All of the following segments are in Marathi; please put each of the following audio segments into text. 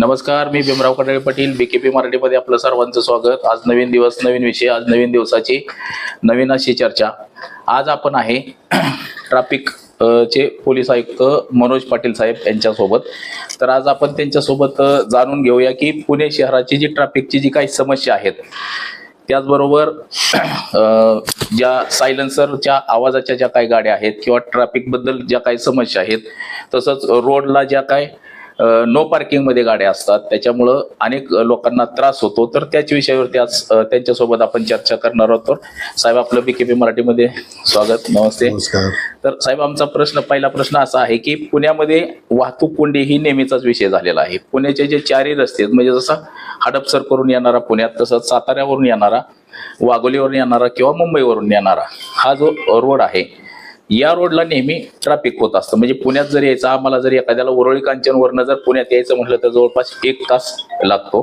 नमस्कार मी भीमराव कटाळे पाटील बीकेपी मराठीमध्ये आपलं सर्वांचं स्वागत. आज नवीन दिवस नवीन विषय आज नवीन दिवसाची नवीन अशी चर्चा. आज आपण आहे ट्रॅफिक चे पोलीस आयुक्त मनोज पाटील साहेब यांच्यासोबत. तर आज आपण त्यांच्यासोबत जाणून घेऊया की पुणे शहराची जी ट्रॅफिकची जी काही समस्या आहेत त्याचबरोबर ज्या सायलेन्सरच्या आवाजाच्या ज्या काही गाड्या आहेत किंवा ट्रॅफिकबद्दल ज्या काही समस्या आहेत तसंच रोडला ज्या काय नो पार्किंगमध्ये गाड्या असतात. त्याच्यामुळं अनेक लोकांना त्रास होतो. तर त्याच विषयावरती आज त्यांच्यासोबत आपण चर्चा करणार आहोत. साहेब आपलं बीकेपी मराठीमध्ये स्वागत. नमस्ते. तर साहेब आमचा प्रश्न पहिला प्रश्न असा आहे की पुण्यामध्ये वाहतूक कोंडी ही नेहमीचाच विषय झालेला आहे. पुण्याचे जे चारही रस्ते आहेत म्हणजे जसा हडपसर करून येणारा पुण्यात तसंच साताऱ्यावरून येणारा वाघोलीवरून येणारा किंवा मुंबईवरून येणारा हा जो रोड आहे या रोडला नेहमी ट्रॅफिक होत असतं. म्हणजे पुण्यात जर यायचं आम्हाला जर एखाद्याला उरळी कांचनवरनं जर पुण्यात यायचं म्हटलं तर जवळपास एक तास लागतो.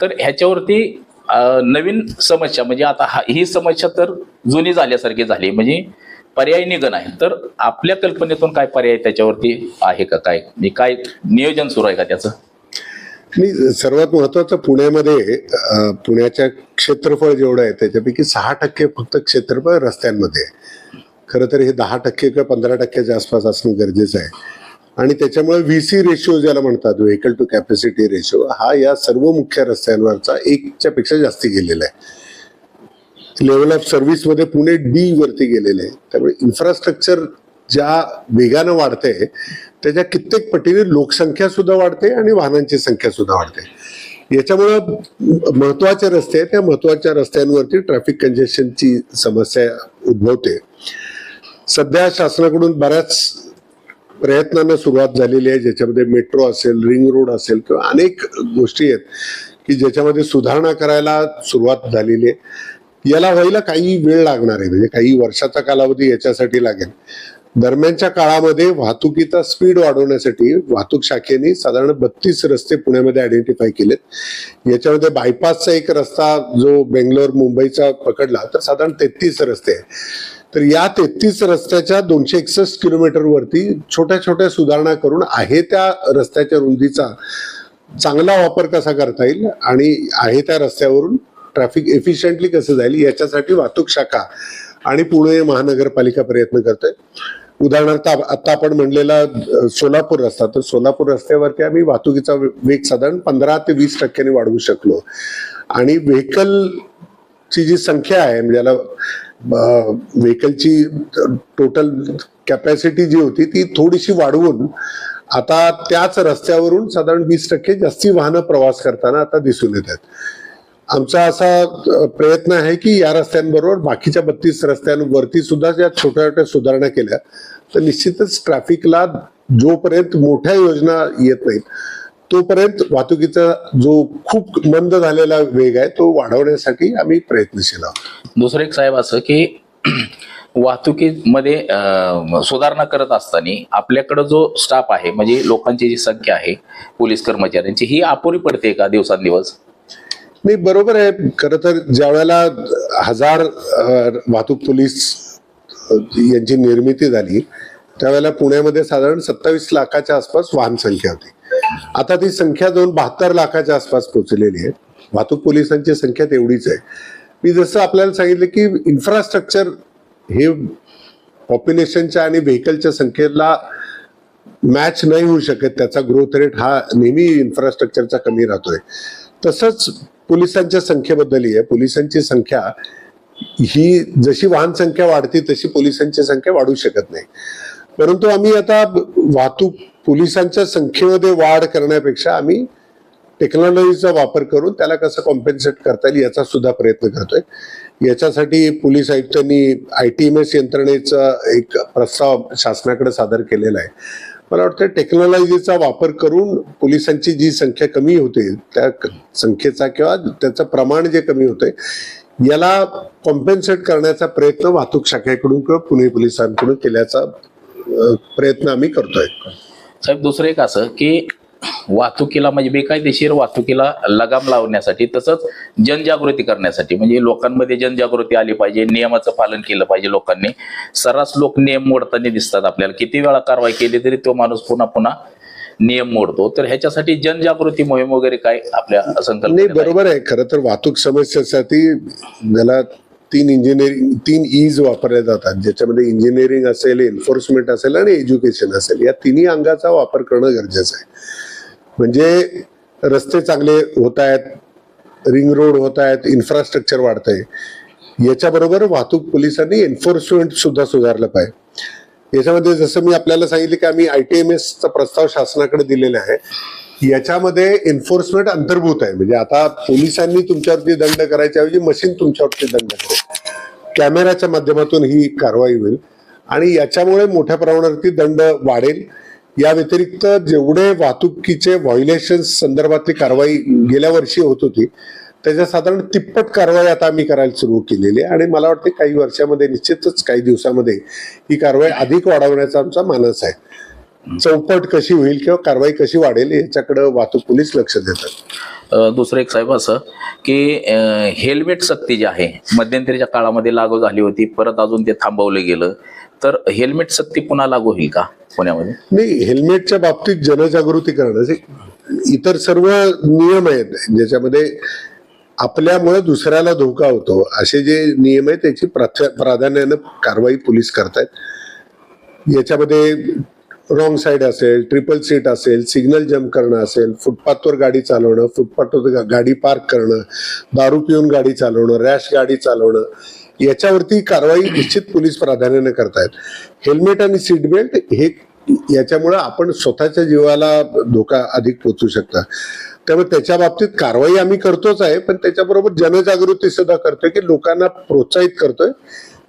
तर ह्याच्यावरती नवीन समस्या म्हणजे आता हा ही समस्या तर जुनी झाल्यासारखी झाली. म्हणजे पर्याय निघन आहे. तर आपल्या कल्पनेतून काय पर्याय त्याच्यावरती आहे का? काय म्हणजे काय नियोजन सुरू आहे का त्याचं? मी सर्वात महत्वाचं पुण्यामध्ये पुण्याच्या क्षेत्रफळ जेवढं आहे त्याच्यापैकी सहा टक्के फक्त क्षेत्रफळ रस्त्यांमध्ये आहे. खरं तर हे दहा टक्के किंवा पंधरा टक्क्याच्या आसपास असणं गरजेचं आहे. आणि त्याच्यामुळे व्ही सी रेशिओ ज्याला म्हणतात व्हेकल टू कॅपॅसिटी रेशिओ हा या सर्व मुख्य रस्त्यांवरचा एकच्या पेक्षा जास्ती गेलेला आहे. लेवल ऑफ सर्व्हिसमध्ये पुणे डी वरती गेलेले आहे. त्यामुळे इन्फ्रास्ट्रक्चर ज्या वेगानं वाढते त्याच्या कित्येक पटीने लोकसंख्या सुद्धा वाढते आणि वाहनांची संख्या सुद्धा वाढते. याच्यामुळं महत्त्वाचे रस्ते आहेत. त्या महत्त्वाच्या रस्त्यांवरती ट्रॅफिक कंजेशनची समस्या उद्भवते. सध्या शासनाकडून बऱ्याच प्रयत्नांना सुरुवात झालेली आहे ज्याच्यामध्ये मेट्रो असेल रिंग रोड असेल किंवा अनेक गोष्टी आहेत की ज्याच्यामध्ये सुधारणा करायला सुरुवात झालेली आहे. याला व्हायला काही वेळ लागणार आहे म्हणजे काही वर्षाचा कालावधी याच्यासाठी लागेल. दरम्यानच्या काळामध्ये वाहतुकीचा स्पीड वाढवण्यासाठी वाहतूक शाखेने साधारण बत्तीस रस्ते पुण्यामध्ये आयडेंटिफाय केलेत. याच्यामध्ये बायपासचा एक रस्ता जो बेंगलोर मुंबईचा पकडला तर साधारण तेहतीस रस्ते आहे तर या तेहतीस रस्त्याच्या दोनशे एकसष्ट किलोमीटरवरती छोट्या छोट्या सुधारणा करून आहे त्या रस्त्याच्या रुंदीचा चांगला वापर कसा करता येईल आणि आहे त्या रस्त्यावरून ट्रॅफिक एफिशियंटली कसं जाईल याच्यासाठी वाहतूक शाखा आणि पुणे महानगरपालिका प्रयत्न करते उदाहरणार्थ आता आपण म्हणलेला सोलापूर रस्ता तर सोलापूर रस्त्यावरती आम्ही वाहतुकीचा वे- वेग साधारण पंधरा ते वीस टक्क्याने वाढवू शकलो. आणि व्हेकलची जी संख्या आहे म्हणजे व्हेकलची टोटल कॅपॅसिटी जी होती ती थोडीशी वाढवून आता त्याच रस्त्यावरून साधारण वीस टक्के जास्ती वाहनं प्रवास करताना आता दिसून येत आहेत. आमचा असा प्रयत्न आहे की या रस्त्यांबरोबर बाकीच्या बत्तीस रस्त्यांवरती सुद्धा ज्या छोट्या छोट्या सुधारणा केल्या तर निश्चितच ट्रॅफिकला जोपर्यंत मोठ्या योजना येत नाहीत तोपर्यंत वाहतुकीचा जो खूप मंद झालेला वेग आहे तो वाढवण्यासाठी आम्ही प्रयत्नशील आहोत. दुसरं एक साहेब असं की वाहतुकीमध्ये सुधारणा करत असताना आपल्याकडं जो स्टाफ आहे म्हणजे लोकांची जी संख्या आहे पोलीस कर्मचाऱ्यांची ही अपुरी पडते का दिवसांदिवस? नाही बरोबर आहे. खरं तर ज्या वेळेला हजार वाहतूक पोलीस यांची निर्मिती झाली त्यावेळेला पुण्यामध्ये साधारण सत्तावीस लाखाच्या आसपास वाहन संख्या होती. आता ती संख्या दोन बहात्तर लाखाच्या आसपास पोहोचलेली आहे. वाहतूक पोलिसांची संख्या तेवढीच आहे. मी जसं आपल्याला सांगितलं की इन्फ्रास्ट्रक्चर हे पॉप्युलेशनच्या आणि व्हेकलच्या संख्येला मॅच नाही होऊ शकत. त्याचा ग्रोथ रेट हा नेहमी इन्फ्रास्ट्रक्चरचा कमी राहतोय. तसंच पोलिसांच्या संख्येबद्दलही आहे. पोलिसांची संख्या ही जशी वाहन संख्या वाढते तशी पोलिसांची संख्या वाढू शकत नाही. परंतु आम्ही आता वाहतूक पोलिसांच्या संख्येमध्ये वाढ करण्यापेक्षा आम्ही टेक्नॉलॉजीचा वापर करून त्याला कसं कॉम्पेन्सेट करता येईल याचा सुद्धा प्रयत्न करतोय. याच्यासाठी पोलीस आयुक्तांनी आय टी एम एस यंत्रणेचा एक प्रस्ताव शासनाकडे सादर केलेला आहे. मला वाटतं टेक्नॉलॉजीचा वापर करून पोलिसांची जी संख्या कमी होते त्या संख्येचा किंवा त्याचं प्रमाण जे कमी होते याला कॉम्पेन्सेट करण्याचा प्रयत्न वाहतूक शाखेकडून किंवा पुणे पोलिसांकडून केल्याचा प्रयत्न आम्ही करतोय. साहेब दुसरं एक असं की वाहतुकीला म्हणजे बेकायदेशीर वाहतुकीला लगाम लावण्यासाठी तसंच जनजागृती करण्यासाठी म्हणजे लोकांमध्ये जनजागृती आली पाहिजे नियमाचं पालन केलं पाहिजे लोकांनी. सर्रास लोक नियम मोडताना दिसतात आपल्याला. किती वेळा कारवाई केली तरी तो माणूस पुन्हा पुन्हा नियम मोडतो. तर ह्याच्यासाठी जनजागृती मोहीम वगैरे काय आपल्या आहे? बरोबर आहे. खरं तर वाहतूक समस्येसाठी ज्याला तीन इंजिनिअरिंग तीन ईज वापरल्या जातात ज्याच्यामध्ये इंजिनिअरिंग असेल एन्फोर्समेंट असेल आणि एज्युकेशन असेल. या तिन्ही अंगाचा वापर करणं गरजेचं आहे. म्हणजे रस्ते चांगले होत आहेत रिंग रोड होत आहेत इन्फ्रास्ट्रक्चर वाढतंय. याच्याबरोबर वाहतूक पोलिसांनी एन्फोर्समेंट सुद्धा सुधारलं पाहिजे. याच्यामध्ये जसं मी आपल्याला सांगितलं की आम्ही आय टी एम एसचा प्रस्ताव शासनाकडे दिलेला आहे याच्यामध्ये एन्फोर्समेंट अंतर्भूत आहे. म्हणजे आता पोलिसांनी तुमच्यावरती दंड करायच्या ऐवजी मशीन तुमच्यावरती दंड करेल. कॅमेऱ्याच्या माध्यमातून ही कारवाई होईल आणि याच्यामुळे मोठ्या प्रमाणावरती दंड वाढेल. या व्यतिरिक्त जेवढे वाहतुकीचे व्हायोलेशन संदर्भातली कारवाई गेल्या वर्षी होत होती त्याच्या साधारण तिप्पट कारवाई आता आम्ही करायला सुरू केलेली आहे. आणि मला वाटते काही वर्षामध्ये निश्चितच काही दिवसामध्ये ही कारवाई अधिक वाढवण्याचा आमचा मानस आहे. चौपट कशी होईल किंवा कारवाई कशी वाढेल याच्याकडे वाहतूक पोलीस लक्ष देतात. दुसरं एक साहेब असं की हेल्मेट सक्ती जी आहे मध्यंतरीच्या काळामध्ये लागू झाली होती परत अजून ते थांबवलं गेलं. तर हेल्मेट सक्ती पुन्हा लागू होईल का पुण्यामध्ये? नाही हेल्मेटच्या बाबतीत जनजागृती करणं इतर सर्व नियम आहेत ज्याच्यामध्ये आपल्यामुळे दुसऱ्याला धोका होतो असे जे नियम आहेत त्याची प्राधान्यानं कारवाई पोलीस करतायत. याच्यामध्ये रॉंग साईड असेल ट्रिपल सीट असेल सिग्नल जम्प करणं असेल फुटपाथवर गाडी चालवणं फुटपाथवर गाडी पार्क करणं दारू पिऊन गाडी चालवणं रॅश गाडी चालवणं याच्यावरती कारवाई निश्चित पोलीस प्राधान्याने करतायत. हेल्मेट आणि सीट बेल्ट हे याच्यामुळं आपण स्वतःच्या जीवाला धोका अधिक पोचू शकता. त्यामुळे त्याच्या बाबतीत कारवाई आम्ही करतोच आहे पण त्याच्याबरोबर जनजागृती सुद्धा करतोय की लोकांना प्रोत्साहित करतोय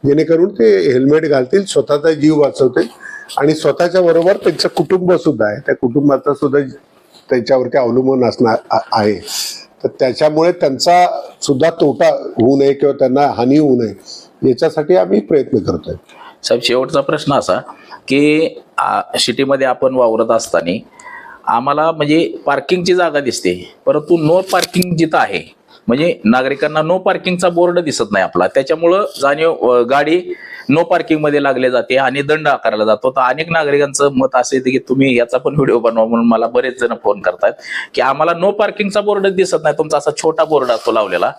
जेणेकरून ते हेल्मेट घालतील स्वतःचा जीव वाचवतील आणि स्वतःच्या बरोबर त्यांचं कुटुंब सुद्धा आहे. त्या कुटुंबाचा सुद्धा त्यांच्यावरती अवलंबून असणार आहे. तर त्याच्यामुळे त्यांचा सुद्धा तोटा होऊ नये किंवा त्यांना हानी होऊ नये याच्यासाठी आम्ही प्रयत्न करतोय. साहेब शेवटचा प्रश्न असा की सिटीमध्ये आपण वावरत असताना आम्हाला म्हणजे पार्किंगची जागा दिसते. परंतु नो पार्किंग जिथं आहे म्हणजे नागरिकांना नो पार्किंगचा बोर्ड दिसत नाही आपला. त्याच्यामुळं जाणीव गाडी नो पार्किंगमध्ये लागले जाते आणि दंड आकारला जातो. तर अनेक नागरिकांचं मत असं येतं की तुम्ही याचा पण व्हिडिओ बनवा म्हणून मला बरेच जण फोन करतात की आम्हाला नो पार्किंगचा बोर्ड दिसत नाही. तुमचा असा छोटा बोर्ड असतो लावलेला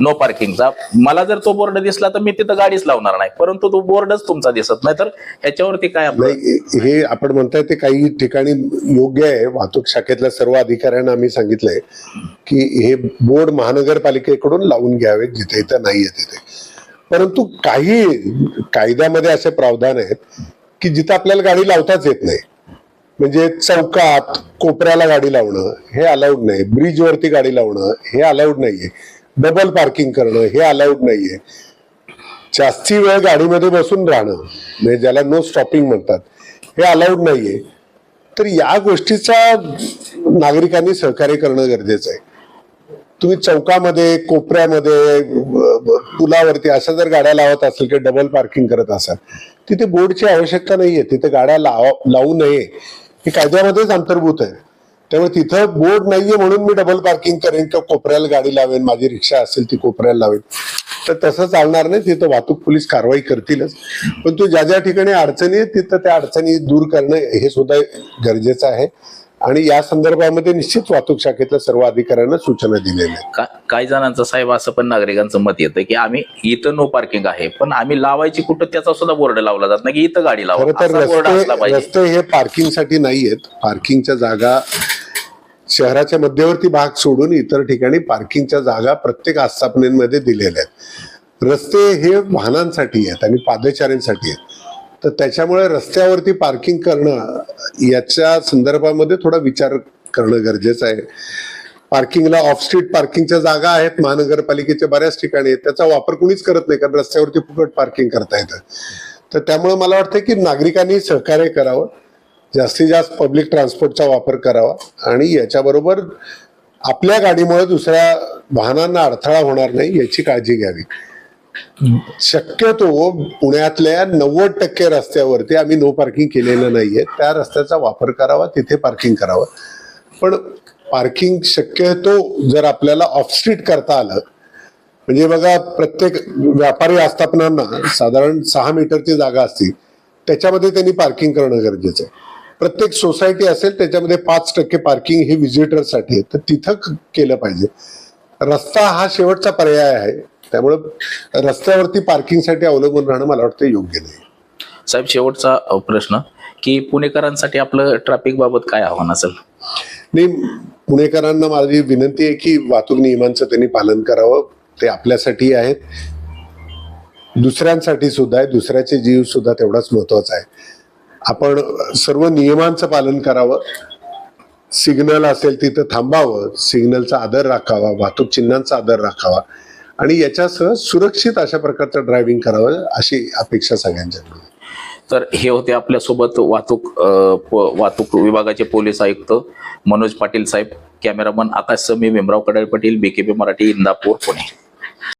नो पार्किंगचा मला जर तो बोर्ड दिसला तर मी तिथं गाडीच लावणार नाही. परंतु तो बोर्डच तुमचा दिसत नाही. तर ह्याच्यावरती काय आपलं हे आपण म्हणताय ते काही ठिकाणी योग्य आहे. वाहतूक शाखेतल्या सर्व अधिकाऱ्यांना आम्ही सांगितलंय की हे बोर्ड महानगर महानगरपालिकेकडून लावून घ्यावे जिथे इथं नाहीये तिथे. परंतु काही कायद्यामध्ये असे प्रावधान आहेत की जिथं आपल्याला गाडी लावताच येत नाही. म्हणजे चौकात कोपऱ्याला गाडी लावणं हे अलाउड नाही. ब्रिजवरती गाडी लावणं हे अलाउड नाहीये. डबल पार्किंग करणं हे अलाउड नाहीये. जास्ती वेळ गाडीमध्ये बसून राहणं म्हणजे ज्याला नो स्टॉपिंग म्हणतात हे अलाउड नाहीये. तर या गोष्टीचा नागरिकांनी सहकार्य करणं गरजेचं आहे. तुम्ही चौकामध्ये कोपऱ्यामध्ये पुलावरती अशा जर गाड्या लावत असेल किंवा डबल पार्किंग करत असाल तिथे बोर्डची आवश्यकता नाहीये. तिथे गाड्या लाव लावू नये. हे कायद्यामध्येच अंतर्भूत आहे. त्यामुळे तिथं बोर्ड नाहीये म्हणून मी डबल पार्किंग करेन किंवा कोपऱ्याला गाडी लावेन माझी रिक्षा असेल ती कोपऱ्याला लावेन. तर तसं चालणार नाही. तिथं वाहतूक पोलीस कारवाई करतीलच. पण तो ज्या ज्या ठिकाणी अडचणी आहेत तिथं त्या अडचणी दूर करणं हे सुद्धा गरजेचं आहे. आणि या संदर्भामध्ये निश्चित वाहतूक शाखेतल्या सर्व अधिकाऱ्यांना सूचना दिलेल्या आहेत. का- काही जणांचं साहेब असं पण नागरिकांचं मत येतं की आम्ही इथं नो पार्किंग आहे पण आम्ही लावायची कुठं त्याचा सुद्धा बोर्ड लावला जात नाही की इथं गाडी लावा. खरं तर असा बोर्ड असला रस्ते पाहिजे. रस्ते हे पार्किंगसाठी नाही आहेत पार्किंगच्या जागा शहराच्या मध्यवर्ती भाग सोडून इतर ठिकाणी पार्किंगच्या जागा प्रत्येक आस्थापनेमध्ये दिलेल्या आहेत. रस्ते हे वाहनांसाठी आहेत आणि पादचाऱ्यांसाठी आहेत. तर त्याच्यामुळे रस्त्यावरती पार्किंग करणं याच्या संदर्भामध्ये थोडा विचार करणं गरजेचं आहे. पार्किंगला ऑफ स्ट्रीट पार्किंगच्या जागा आहेत महानगरपालिकेच्या बऱ्याच ठिकाणी आहेत. त्याचा वापर कुणीच करत नाही कारण रस्त्यावरती फुकट पार्किंग करता येतं. तर त्यामुळे मला वाटतं की नागरिकांनी सहकार्य करावं जास्तीत जास्त पब्लिक ट्रान्सपोर्टचा वापर करावा आणि याच्याबरोबर आपल्या गाडीमुळे दुसऱ्या वाहनांना अडथळा होणार नाही याची काळजी घ्यावी. शक्यतो पुण्यातल्या नव्वद टक्के रस्त्यावरती आम्ही नो पार्किंग केलेलं नाहीये. त्या रस्त्याचा वापर करावा तिथे पार्किंग करावं. पण पार्किंग शक्यतो जर आपल्याला ऑफस्ट्रीट करता आलं म्हणजे बघा प्रत्येक व्यापारी आस्थापनांना साधारण सहा मीटरची जागा असते त्याच्यामध्ये त्यांनी पार्किंग करणं गरजेचं आहे. प्रत्येक सोसायटी असेल त्याच्यामध्ये पाच टक्के पार्किंग हे व्हिजिटरसाठी आहे. तर तिथं केलं पाहिजे. रस्ता हा शेवटचा पर्याय आहे. त्यामुळं रस्त्यावरती पार्किंगसाठी अवलंबून राहणं मला वाटतं योग्य नाही. साहेब शेवटचा प्रश्न. की पुणेकरांसाठी आपलं ट्रॅफिक बाबत काय आव्हान असेल? नाही पुणेकरांना माझी विनंती आहे की वाहतूक नियमांचं त्यांनी पालन करावं. ते आपल्यासाठी आहेत. दुसऱ्यांसाठी सुद्धा आहे. दुसऱ्याचे जीव सुद्धा तेवढाच महत्त्वाचा आहे. आपण सर्व नियमांचं पालन करावं. सिग्नल असेल तिथं थांबावं. सिग्नलचा आदर राखावा. वाहतूक चिन्हांचा आदर राखावा. आणि याच्यासह सुरक्षित अशा प्रकारचं ड्रायव्हिंग करावं अशी अपेक्षा सगळ्यांच्याकडून तर हे होते आपल्यासोबत वाहतूक वाहतूक विभागाचे पोलीस आयुक्त मनोज पाटील साहेब कॅमेरामन आकाश समी भीमराव कडाळ पाटील बीकेपी मराठी इंदापूर पुणे.